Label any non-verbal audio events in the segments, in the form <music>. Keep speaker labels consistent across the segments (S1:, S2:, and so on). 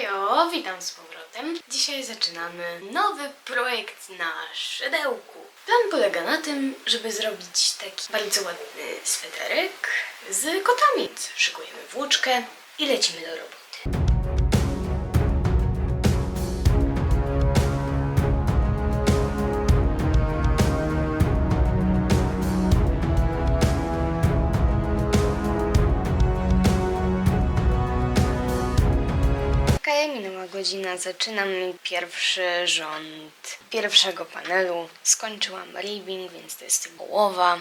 S1: Hejo, witam z powrotem. Dzisiaj zaczynamy nowy projekt na szydełku. Plan polega na tym, żeby zrobić taki bardzo ładny sweterek z kotami. Szykujemy włóczkę i lecimy do roboty. Godzina, zaczynam pierwszy rząd pierwszego panelu. Skończyłam ribbing, więc to jest połowa.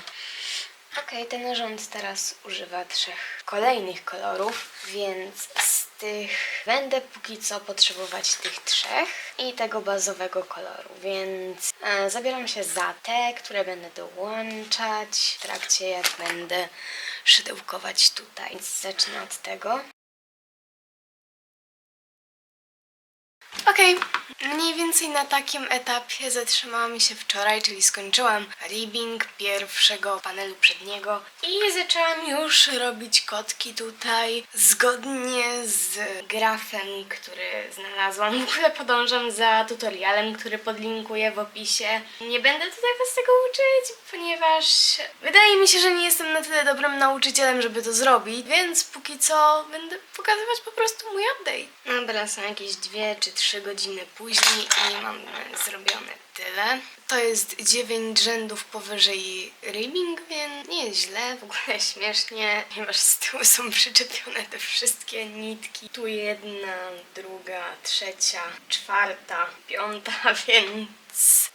S1: Okej, ten rząd teraz używa trzech kolejnych kolorów, więc z tych będę póki co potrzebować tych trzech i tego bazowego koloru, więc e, zabieram się za te, które będę dołączać w trakcie jak będę szydełkować tutaj. Więc zacznę od tego. Okej, mniej więcej na takim etapie zatrzymałam się wczoraj, czyli skończyłam ribbing pierwszego panelu przedniego i zaczęłam już robić kotki tutaj zgodnie z grafem, który znalazłam. W ogóle podążam za tutorialem, który podlinkuję w opisie. Nie będę tutaj was tego uczyć, ponieważ wydaje mi się, że nie jestem na tyle dobrym nauczycielem, żeby to zrobić, więc póki co będę pokazywać po prostu mój update. Dobra, są jakieś dwie czy trzy godziny później i mam zrobione tyle. To jest 9 rzędów powyżej ribbing, więc nie jest źle, w ogóle <laughs> śmiesznie, ponieważ z tyłu są przyczepione te wszystkie nitki. Tu jedna, druga, trzecia, czwarta, piąta, <laughs> więc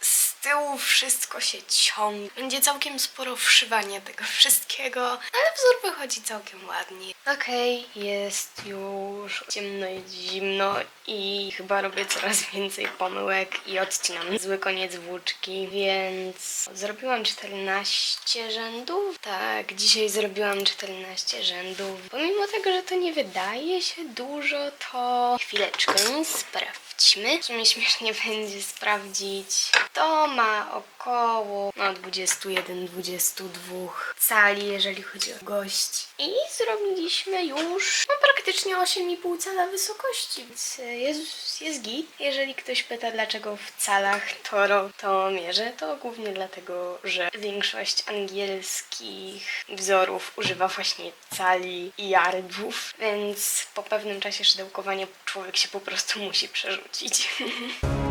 S1: z tyłu wszystko się ciągnie. Będzie całkiem sporo wszywania tego wszystkiego, ale wzór wychodzi całkiem ładnie. Okej, jest już ciemno i zimno i chyba robię coraz więcej pomyłek i odcinam zły koniec włóczki, więc zrobiłam 14 rzędów. Tak, dzisiaj zrobiłam 14 rzędów. Pomimo tego, że to nie wydaje się dużo, to chwileczkę sprawdźmy. W sumie śmiesznie <laughs> będzie sprawdzić. To ma około no, 21-22 cali, jeżeli chodzi o gość. I zrobiliśmy już no, praktycznie 8,5 cala wysokości, więc e, jest, jest git. Jeżeli ktoś pyta, dlaczego w calach Toro to mierzę, to głównie dlatego, że większość angielskich wzorów używa właśnie cali i yardów, więc po pewnym czasie szydełkowania człowiek się po prostu musi przerzucić. <laughs>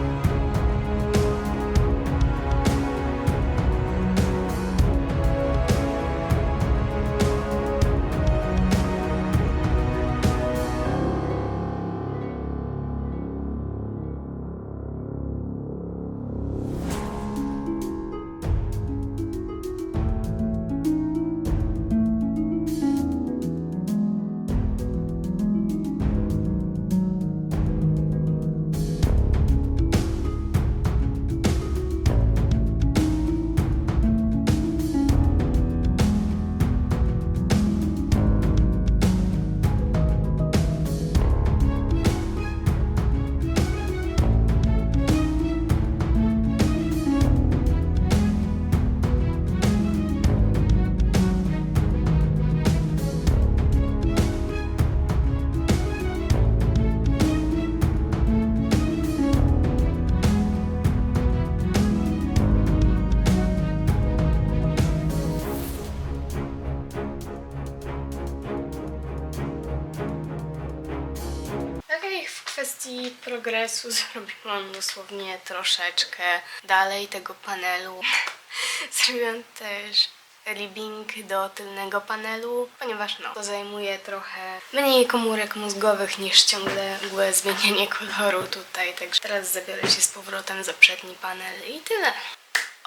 S1: progresu <laughs> zrobiłam dosłownie troszeczkę dalej tego panelu. <laughs> Zrobiłam też ribbing do tylnego panelu, ponieważ no, to zajmuje trochę mniej komórek mózgowych niż ciągle mgłe zmienianie koloru tutaj, także teraz zabiorę się z powrotem za przedni panel i tyle.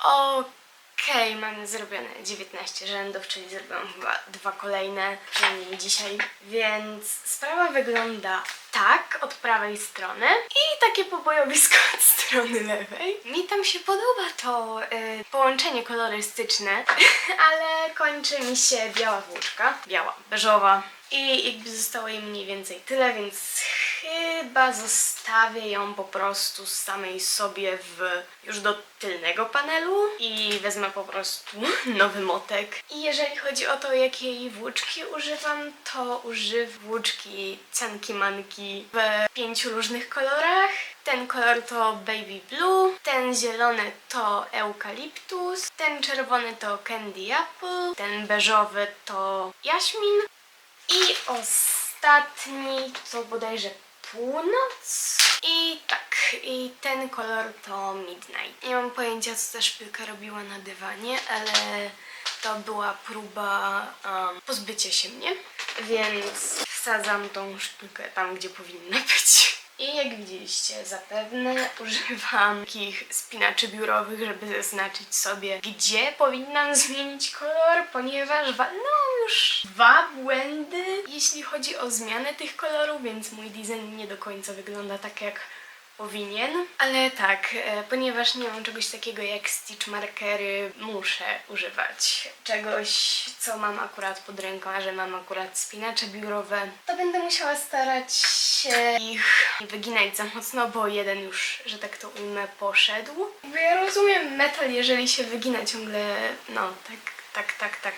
S1: Okej, mamy zrobione 19 rzędów, czyli zrobiłam chyba dwa kolejne, przynajmniej dzisiaj, więc sprawa wygląda tak od prawej strony i takie pobojowisko od strony lewej. Mi tam się podoba to y, połączenie kolorystyczne, <laughs> ale kończy mi się biała włóczka, biała, beżowa i jakby zostało jej mniej więcej tyle, więc chyba zostawię ją po prostu samej sobie w już do tylnego panelu i wezmę po prostu <laughs> nowy motek. I jeżeli chodzi o to, jakiej włóczki używam, to używam włóczki Canki Manki w pięciu różnych kolorach. Ten kolor to Baby Blue, ten zielony to Eukaliptus, ten czerwony to Candy Apple, ten beżowy to Jaśmin i ostatni to bodajże północ. I tak, i ten kolor to Midnight. Nie mam pojęcia, co ta szpilka robiła na dywanie, ale to była próba um, pozbycia się mnie, więc wsadzam tą szpilkę tam, gdzie powinna być. I jak widzieliście, zapewne używam takich spinaczy biurowych, żeby zaznaczyć sobie, gdzie powinnam zmienić kolor, ponieważ walnęłam już dwa błędy, jeśli chodzi o zmianę tych kolorów, więc mój design nie do końca wygląda tak, jak powinien. Ale tak, e, ponieważ nie mam czegoś takiego jak stitch markery, muszę używać czegoś, co mam akurat pod ręką, a że mam akurat spinacze biurowe, to będę musiała starać się ich nie wyginać za mocno, bo jeden już, że tak to ujmę, poszedł. Jakby ja rozumiem metal, jeżeli się wygina ciągle, no tak, tak, tak, tak,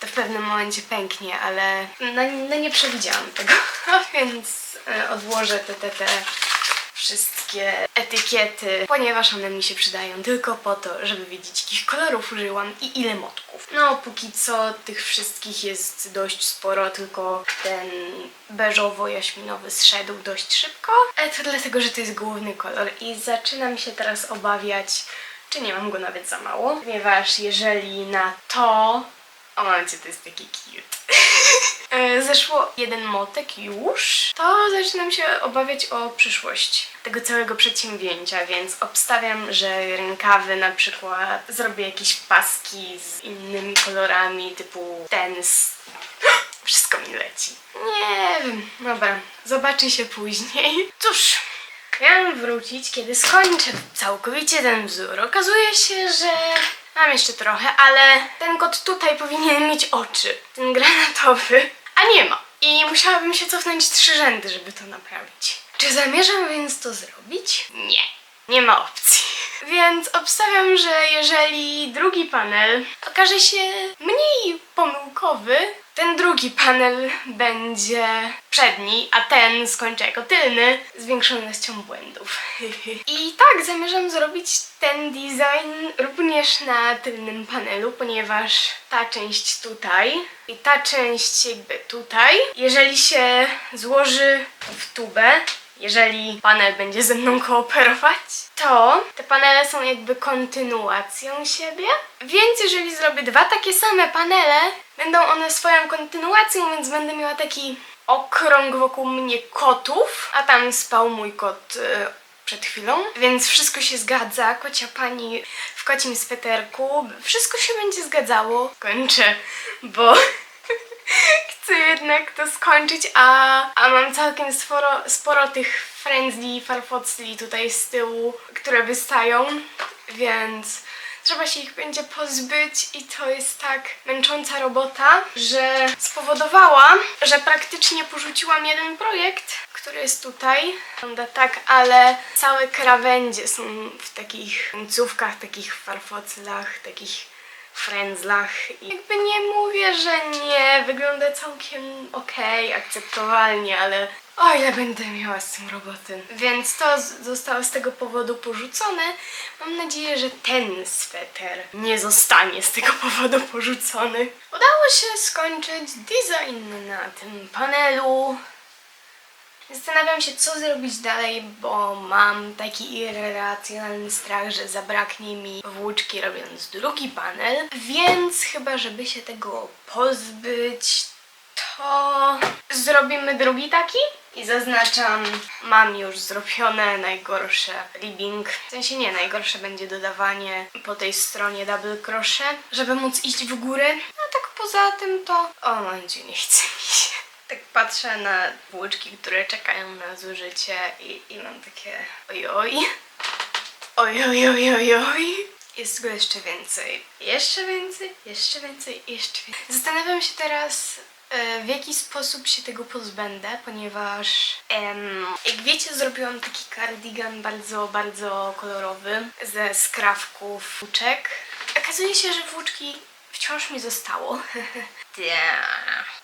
S1: to w pewnym momencie pęknie, ale no, no nie przewidziałam tego, <laughs> więc e, odłożę te, te, te wszystkie etykiety, ponieważ one mi się przydają tylko po to, żeby wiedzieć, jakich kolorów użyłam i ile motków. No, póki co tych wszystkich jest dość sporo, tylko ten beżowo-jaśminowy zszedł dość szybko, ale to dlatego, że to jest główny kolor i zaczynam się teraz obawiać, czy nie mam go nawet za mało, ponieważ jeżeli na to... O, momencie, to jest taki cute. <laughs> E, zeszło jeden motek już, to zaczynam się obawiać o przyszłość tego całego przedsięwzięcia, więc obstawiam, że rękawy na przykład zrobię jakieś paski z innymi kolorami, typu ten. <gasps> Wszystko mi leci. Nie wiem, dobra, zobaczy się później. Cóż, miałam wrócić, kiedy skończę całkowicie ten wzór. Okazuje się, że mam jeszcze trochę, ale ten kot tutaj powinien mieć oczy. Ten granatowy, a nie ma. I musiałabym się cofnąć trzy rzędy, żeby to naprawić. Czy zamierzam więc to zrobić? Nie. Nie ma opcji. <laughs> Więc obstawiam, że jeżeli drugi panel okaże się mniej pomyłkowy, ten drugi panel będzie przedni, a ten skończy jako tylny z większą ilością błędów. <laughs> I tak, zamierzam zrobić ten design również na tylnym panelu, ponieważ ta część tutaj i ta część jakby tutaj, jeżeli się złoży w tubę, jeżeli panel będzie ze mną kooperować, to te panele są jakby kontynuacją siebie. Więc jeżeli zrobię dwa takie same panele, będą one swoją kontynuacją, więc będę miała taki okrąg wokół mnie kotów, a tam spał mój kot y, przed chwilą, więc wszystko się zgadza. Kocia pani w kocim sweterku, wszystko się będzie zgadzało. Kończę, bo chcę jednak to skończyć, a, a mam całkiem sporo, sporo tych friendly farfocli tutaj z tyłu, które wystają, więc trzeba się ich będzie pozbyć i to jest tak męcząca robota, że spowodowała, że praktycznie porzuciłam jeden projekt, który jest tutaj. Wygląda tak, ale całe krawędzie są w takich końcówkach, takich farfoclach, takich frędzlach. I jakby nie mówię, że nie, wygląda całkiem okej, akceptowalnie, ale o ile będę miała z tym roboty. Więc to zostało z tego powodu porzucone. Mam nadzieję, że ten sweter nie zostanie z tego powodu porzucony. Udało się skończyć design na tym panelu. Zastanawiam się, co zrobić dalej, bo mam taki irracjonalny strach, że zabraknie mi włóczki robiąc drugi panel, więc chyba, żeby się tego pozbyć, to zrobimy drugi taki. I zaznaczam, mam już zrobione najgorsze ribbing, w sensie nie, najgorsze będzie dodawanie po tej stronie double crochet, żeby móc iść w górę, a tak poza tym to, o momencie nie chce mi się. Tak patrzę na włóczki, które czekają na zużycie i, i mam takie ojoj. Oj, oj, oj, oj, oj. Jest go jeszcze więcej. Jeszcze więcej, jeszcze więcej, jeszcze więcej. Zastanawiam się teraz, e, w jaki sposób się tego pozbędę, ponieważ em, jak wiecie zrobiłam taki kardigan bardzo, bardzo kolorowy ze skrawków włóczek. Okazuje się, że włóczki wciąż mi zostało. <laughs>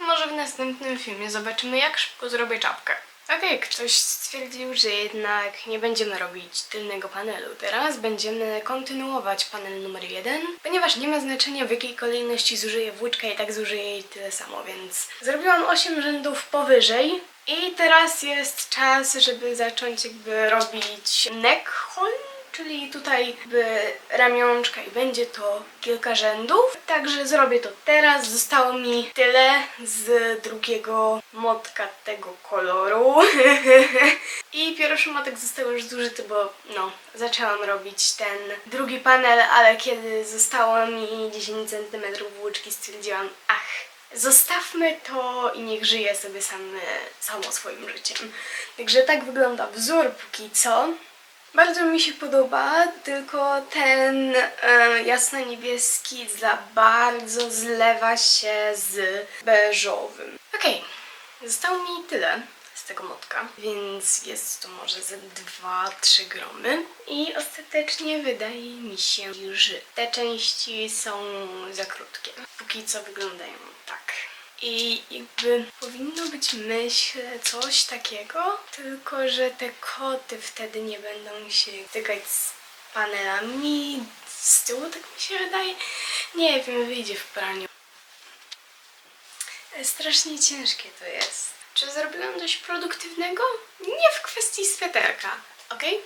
S1: Może w następnym filmie zobaczymy jak szybko zrobię czapkę. Okej, ktoś stwierdził, że jednak nie będziemy robić tylnego panelu. Teraz będziemy kontynuować panel numer jeden, ponieważ nie ma znaczenia w jakiej kolejności zużyję włóczkę i tak zużyję jej tyle samo, więc zrobiłam 8 rzędów powyżej. I teraz jest czas, żeby zacząć jakby robić neck hole, czyli tutaj jakby ramionczka i będzie to kilka rzędów. Także zrobię to teraz. Zostało mi tyle z drugiego motka tego koloru. <laughs> I pierwszy motek został już zużyty, bo no, zaczęłam robić ten drugi panel, ale kiedy zostało mi 10 cm włóczki stwierdziłam, ach, Zostawmy to i niech żyje sobie sam, samo swoim życiem. Także tak wygląda wzór póki co. Bardzo mi się podoba, tylko ten e, jasno-niebieski za bardzo zlewa się z beżowym. Okej, zostało mi tyle z tego motka, więc jest to może ze 2-3 gromy. I ostatecznie wydaje mi się, że te części są za krótkie. Póki co wyglądają tak. I jakby powinno być, myślę, coś takiego, tylko że te koty wtedy nie będą się tykać z panelami z tyłu, tak mi się wydaje. Nie wiem, wyjdzie w praniu. Strasznie ciężkie to jest. Czy zrobiłam dość produktywnego? Nie w kwestii sweterka, okej?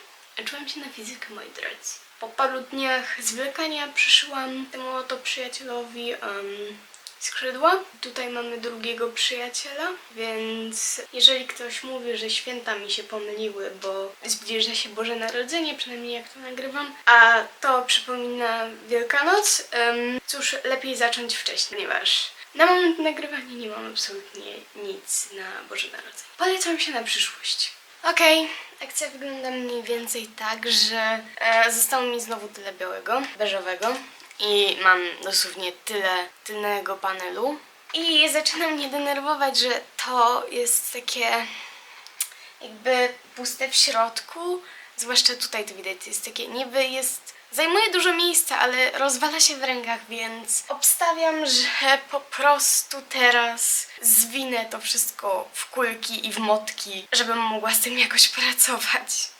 S1: Czułam się na fizykę, moi drodzy. Po paru dniach zwlekania przyszyłam temu oto przyjacielowi em, skrzydła. Tutaj mamy drugiego przyjaciela, więc jeżeli ktoś mówi, że święta mi się pomyliły, bo zbliża się Boże Narodzenie, przynajmniej jak to nagrywam, a to przypomina Wielkanoc, em, cóż, lepiej zacząć wcześniej, ponieważ na moment nagrywania nie mam absolutnie nic na Boże Narodzenie. Polecam się na przyszłość. Okej, akcja wygląda mniej więcej tak, że e, zostało mi znowu tyle białego, beżowego i mam dosłownie tyle tylnego panelu. I zaczyna mnie denerwować, że to jest takie jakby puste w środku, zwłaszcza tutaj to widać, jest takie niby jest, zajmuje dużo miejsca, ale rozwala się w rękach, więc obstawiam, że po prostu teraz zwinę to wszystko w kulki i w motki, żebym mogła z tym jakoś pracować.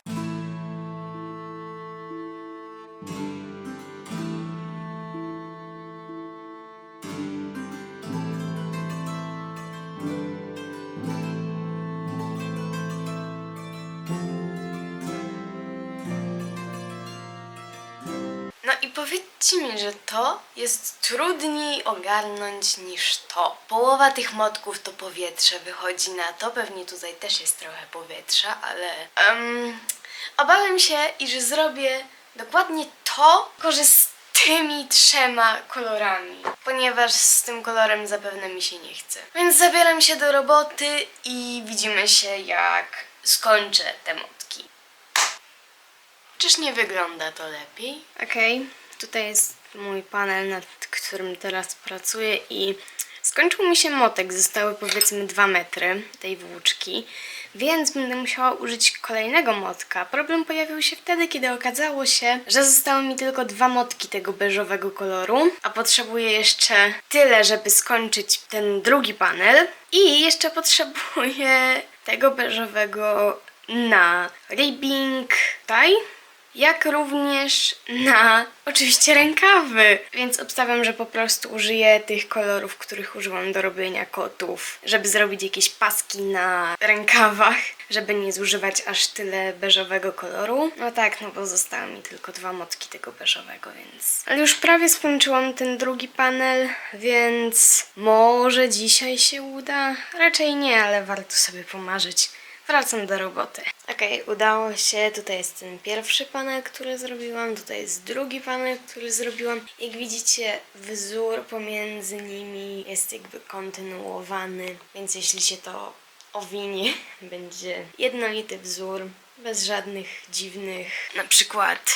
S1: I powiedzcie mi, że to jest trudniej ogarnąć niż to. Połowa tych motków to powietrze wychodzi na to, pewnie tutaj też jest trochę powietrza, ale em, obawiam się, iż zrobię dokładnie to, z tymi trzema kolorami, ponieważ z tym kolorem zapewne mi się nie chce. Więc zabieram się do roboty i widzimy się jak skończę te motki. Czyż nie wygląda to lepiej? Okej, tutaj jest mój panel, nad którym teraz pracuję i skończył mi się motek. Zostały powiedzmy 2 metry tej włóczki, więc będę musiała użyć kolejnego motka. Problem pojawił się wtedy, kiedy okazało się, że zostały mi tylko dwa motki tego beżowego koloru, a potrzebuję jeszcze tyle, żeby skończyć ten drugi panel i jeszcze potrzebuję tego beżowego na ribbing tutaj jak również na oczywiście rękawy. Więc obstawiam, że po prostu użyję tych kolorów, których użyłam do robienia kotów, żeby zrobić jakieś paski na rękawach, żeby nie zużywać aż tyle beżowego koloru. No tak, no bo zostały mi tylko dwa motki tego beżowego, więc... Ale już prawie skończyłam ten drugi panel, więc może dzisiaj się uda? Raczej nie, ale warto sobie pomarzyć. Wracam do roboty. Okej, udało się. Tutaj jest ten pierwszy panel, który zrobiłam. Tutaj jest drugi panel, który zrobiłam. Jak widzicie, wzór pomiędzy nimi jest jakby kontynuowany, więc jeśli się to owinie, <laughs> będzie jednolity wzór, bez żadnych dziwnych, na przykład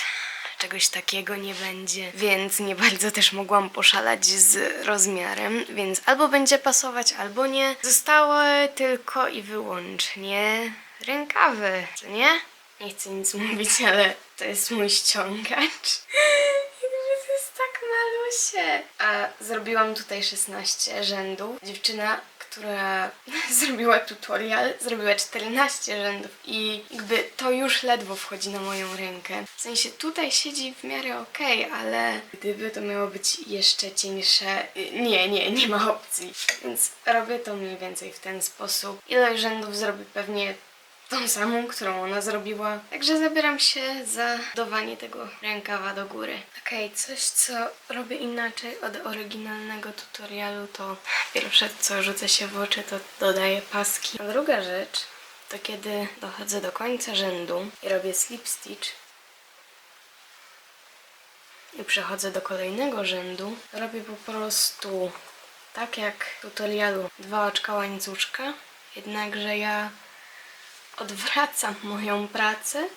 S1: czegoś takiego nie będzie, więc nie bardzo też mogłam poszalać z rozmiarem, więc albo będzie pasować, albo nie. Zostały tylko i wyłącznie rękawy, co nie? Nie chcę nic mówić, ale to jest mój ściągacz. <laughs> To jest tak malusie. A zrobiłam tutaj 16 rzędów. Dziewczyna, która <laughs> zrobiła tutorial, zrobiła 14 rzędów i jakby to już ledwo wchodzi na moją rękę. W sensie tutaj siedzi w miarę okej, ale gdyby to miało być jeszcze cieńsze, y, nie, nie, nie ma opcji. Więc robię to mniej więcej w ten sposób. Ilość rzędów zrobię pewnie tą samą, którą ona zrobiła. Także zabieram się za dowanie tego rękawa do góry. Okej, coś co robię inaczej od oryginalnego tutorialu to pierwsze co rzuca się w oczy to dodaję paski. A druga rzecz to kiedy dochodzę do końca rzędu i robię slip stitch i przechodzę do kolejnego rzędu, robię po prostu tak jak w tutorialu dwa oczka łańcuszka, jednakże ja odwracam moją pracę.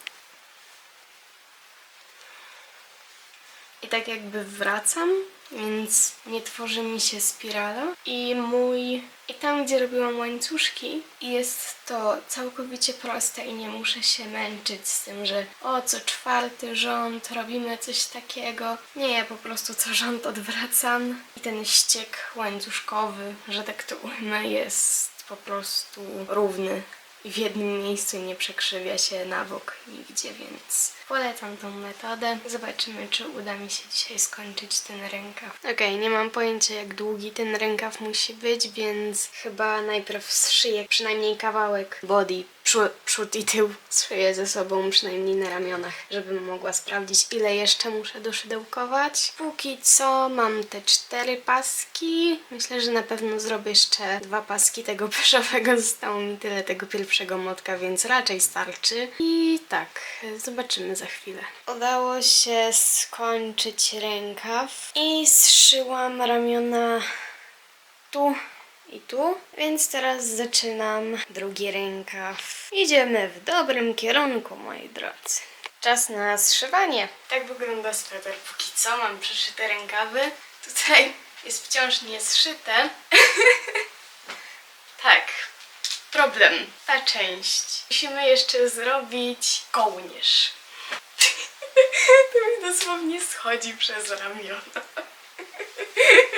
S1: I tak jakby wracam, więc nie tworzy mi się spirala. I mój i tam gdzie robiłam łańcuszki jest to całkowicie proste i nie muszę się męczyć z tym, że o co czwarty rząd robimy coś takiego. Nie, ja po prostu co rząd odwracam. I ten ściek łańcuszkowy, że tak to ujmę, jest po prostu równy w jednym miejscu nie przekrzywia się na bok nigdzie, więc polecam tą metodę. Zobaczymy, czy uda mi się dzisiaj skończyć ten rękaw. Okej, nie mam pojęcia jak długi ten rękaw musi być, więc chyba najpierw zszyję przynajmniej kawałek body, przód, przód i tył zszyję ze sobą, przynajmniej na ramionach, żebym mogła sprawdzić ile jeszcze muszę doszydełkować. Póki co mam te cztery paski. Myślę, że na pewno zrobię jeszcze dwa paski tego <laughs> pyszowego. Zostało mi tyle tego pierwszego motka, więc raczej starczy. I tak, zobaczymy za chwilę. Udało się skończyć rękaw i zszyłam ramiona tu i tu, więc teraz zaczynam drugi rękaw. Idziemy w dobrym kierunku, moi drodzy. Czas na zszywanie. Tak wygląda sweter póki co. Mam przeszyte rękawy. Tutaj jest wciąż niezszyte. <laughs> tak. Problem. Ta część. Musimy jeszcze zrobić kołnierz. <laughs> to mi dosłownie schodzi przez ramiona. <laughs>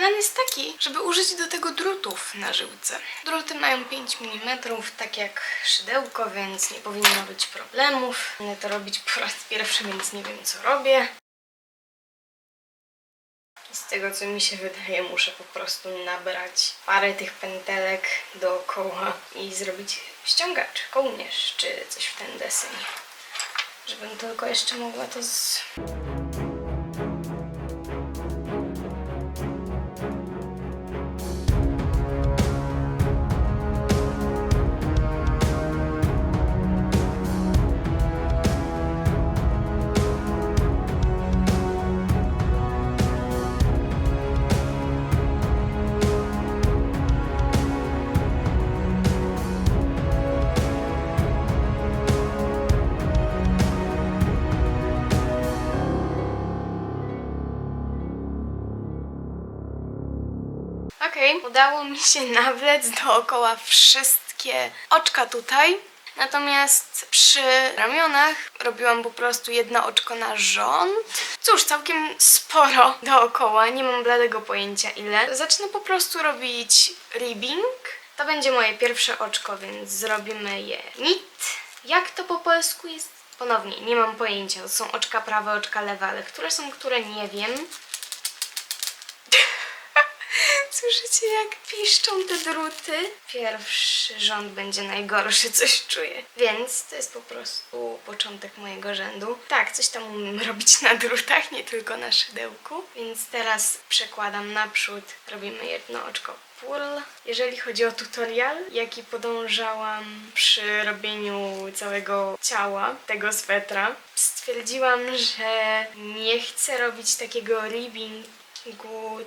S1: Plan jest taki, żeby użyć do tego drutów na żyłce. Druty mają 5 mm, tak jak szydełko, więc nie powinno być problemów. Będę to robić po raz pierwszy, więc nie wiem co robię. Z tego co mi się wydaje, muszę po prostu nabrać parę tych pętelek dookoła i zrobić ściągacz, kołnierz czy coś w ten deseń. Żebym tylko jeszcze mogła to z... Okej, udało mi się <laughs> nawlec dookoła wszystkie oczka tutaj. Natomiast przy ramionach robiłam po prostu jedno oczko na rząd. Cóż, całkiem sporo <laughs> dookoła, nie mam bladego pojęcia ile. Zacznę po prostu robić ribbing. To będzie moje pierwsze oczko, więc zrobimy je nit. Jak to po polsku jest? Ponownie, nie mam pojęcia. To są oczka prawe, oczka lewe, ale które są które nie wiem. <laughs> Słyszycie jak piszczą te druty? Pierwszy rząd będzie najgorszy, coś czuję. Więc to jest po prostu początek mojego rzędu. Tak, coś tam umiem robić na drutach, nie tylko na szydełku. Więc teraz przekładam naprzód, robimy jedno oczko. Jeżeli chodzi o tutorial, jaki podążałam przy robieniu całego ciała tego swetra, stwierdziłam, że nie chcę robić takiego ribbing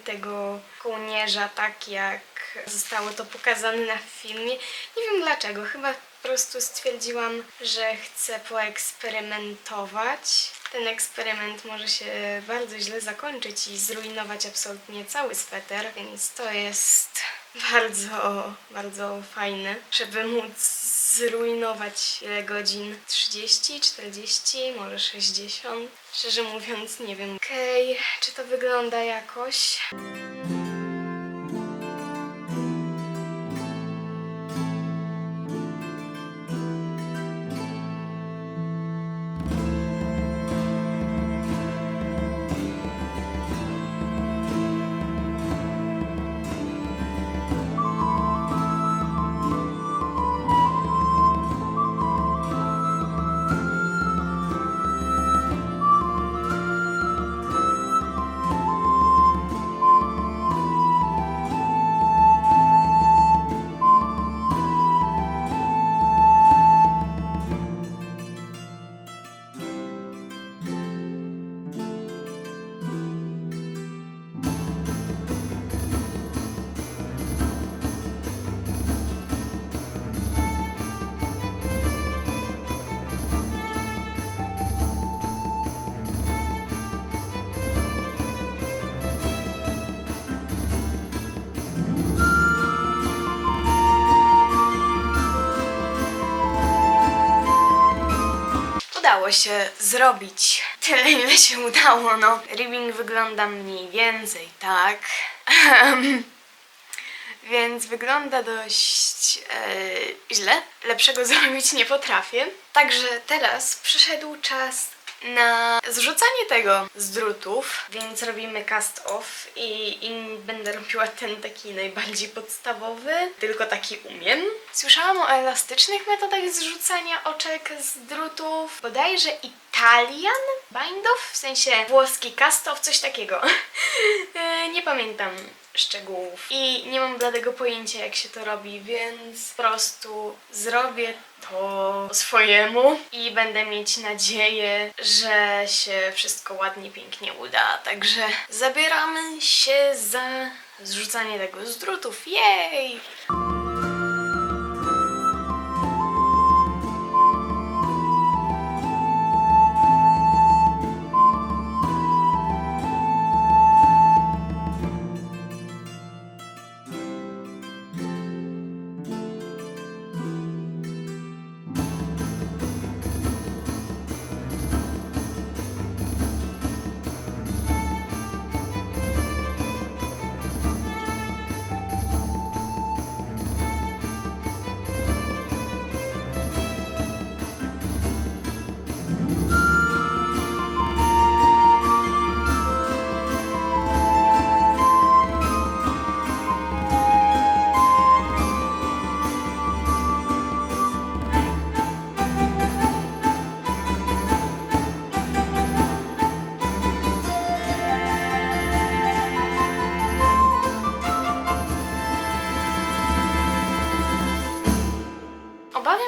S1: tego kołnierza tak jak zostało to pokazane na filmie. Nie wiem dlaczego, chyba Po prostu stwierdziłam, że chcę poeksperymentować. Ten eksperyment może się bardzo źle zakończyć i zrujnować absolutnie cały sweter, więc to jest bardzo, bardzo fajne, żeby móc zrujnować ile godzin? 30, 40, może 60? Szczerze mówiąc, nie wiem. Okej, czy to wygląda jakoś? Udało się zrobić tyle, ile się udało, no. Ribbing wygląda mniej więcej tak. Więc wygląda dość e, źle. Lepszego <laughs> zrobić nie potrafię. Także teraz przyszedł czas na zrzucanie tego z drutów, więc robimy cast off i, i będę robiła ten taki najbardziej podstawowy, tylko taki umiem. Słyszałam o elastycznych metodach zrzucania oczek z drutów, bodajże Italian bind off, w sensie włoski cast off, coś takiego. <laughs> E, Nie pamiętam szczegółów i nie mam bladego pojęcia jak się to robi, więc po prostu zrobię to swojemu i będę mieć nadzieję, że się wszystko ładnie, pięknie uda. Także zabieramy się za zrzucanie tego z drutów. Jej!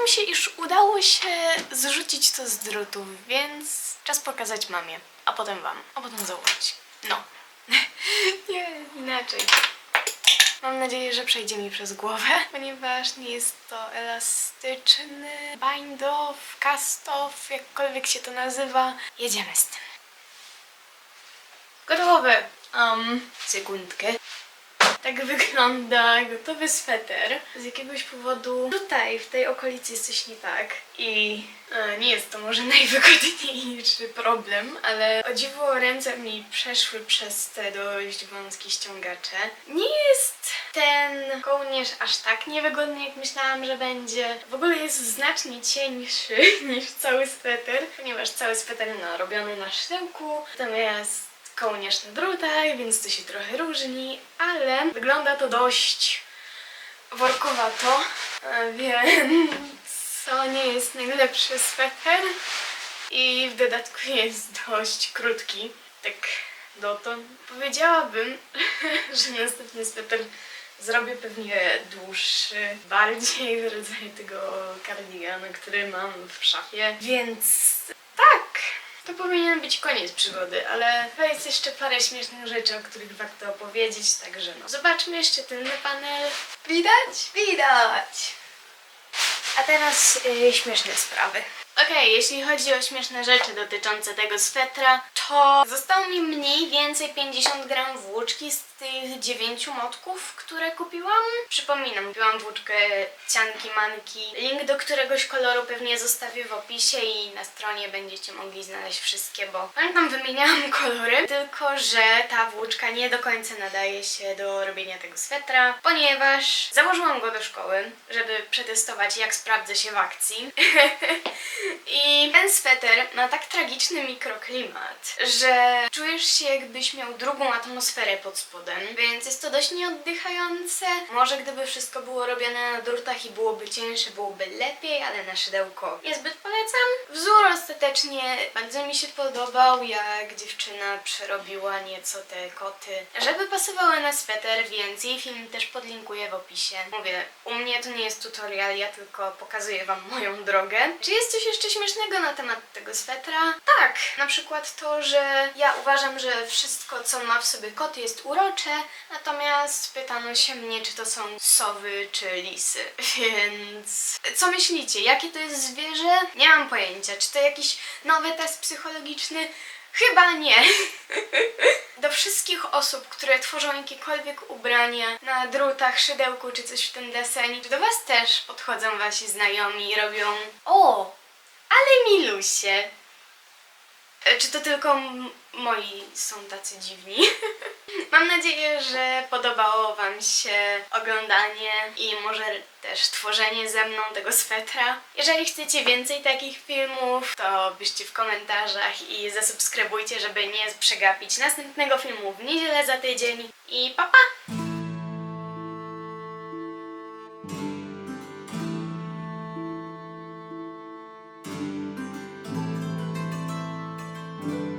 S1: Obawiam się, iż udało się zrzucić to z drutów, więc czas pokazać mamie, a potem wam, a potem założyć. No. <laughs> nie, inaczej. Mam nadzieję, że przejdzie mi przez głowę, <laughs> ponieważ nie jest to elastyczny bind off, cast off, jakkolwiek się to nazywa. Jedziemy z tym. Gotowe! Um, sekundkę. Tak wygląda gotowy sweter. Z jakiegoś powodu tutaj, w tej okolicy jest coś nie tak. I e, nie jest to może <laughs> najwygodniejszy problem, ale o dziwo ręce mi przeszły przez te dość wąskie ściągacze. Nie jest ten kołnierz aż tak niewygodny, jak myślałam, że będzie. W ogóle jest znacznie cieńszy <laughs> niż cały sweter, ponieważ cały sweter no, robiony na szydełku. Natomiast kołnierz na drutach, więc to się trochę różni, ale wygląda to dość workowato, e, więc to nie jest najlepszy sweter i w dodatku jest dość krótki, tak dotąd. Powiedziałabym, <laughs> że następny sweter zrobię pewnie dłuższy, bardziej w rodzaju tego kardigana, który mam w szafie, więc tak. To powinien być koniec przygody, ale chyba jest jeszcze parę śmiesznych rzeczy, o których warto opowiedzieć, także no. Zobaczmy jeszcze tylny panel. Widać? Widać! A teraz y, śmieszne sprawy. Okej, jeśli chodzi o śmieszne rzeczy dotyczące tego swetra, to zostało mi mniej więcej 50 gram włóczki z tych 9 motków, które kupiłam. Przypominam, kupiłam włóczkę cianki manki, link do któregoś koloru pewnie zostawię w opisie i na stronie będziecie mogli znaleźć wszystkie, bo pamiętam wymieniałam <laughs> kolory, tylko że ta włóczka nie do końca nadaje się do robienia tego swetra, ponieważ założyłam go do szkoły, żeby przetestować jak sprawdza się w akcji. <laughs> I ten sweter ma tak tragiczny mikroklimat, że czujesz się jakbyś miał drugą atmosferę pod spodem, więc jest to dość nieoddychające. Może gdyby wszystko było robione na drutach i byłoby cięższe, byłoby lepiej, ale na szydełko niezbyt polecam. Wzór ostatecznie bardzo mi się podobał, jak dziewczyna przerobiła nieco te koty, żeby pasowały na sweter, więc jej film też podlinkuję w opisie. Mówię, u mnie to nie jest tutorial, ja tylko pokazuję wam moją drogę. Czy jest coś jeszcze śmiesznego na temat tego swetra? Tak, na przykład to, że ja uważam, że wszystko, co ma w sobie kot jest urocze, natomiast pytano się mnie, czy to są sowy, czy lisy. <laughs> Więc co myślicie? Jakie to jest zwierzę? Nie mam pojęcia. Czy to jakiś nowy test psychologiczny? Chyba nie. <laughs> Do wszystkich osób, które tworzą jakiekolwiek ubrania na drutach, szydełku czy coś w deseń, czy do Was też podchodzą Wasi znajomi i robią O, ale milusie. E, Czy to tylko moi są tacy dziwni? <laughs> Mam nadzieję, że podobało Wam się oglądanie i może też tworzenie ze mną tego swetra. Jeżeli chcecie więcej takich filmów, to piszcie w komentarzach i zasubskrybujcie, żeby nie przegapić następnego filmu w niedzielę za tydzień. I pa pa!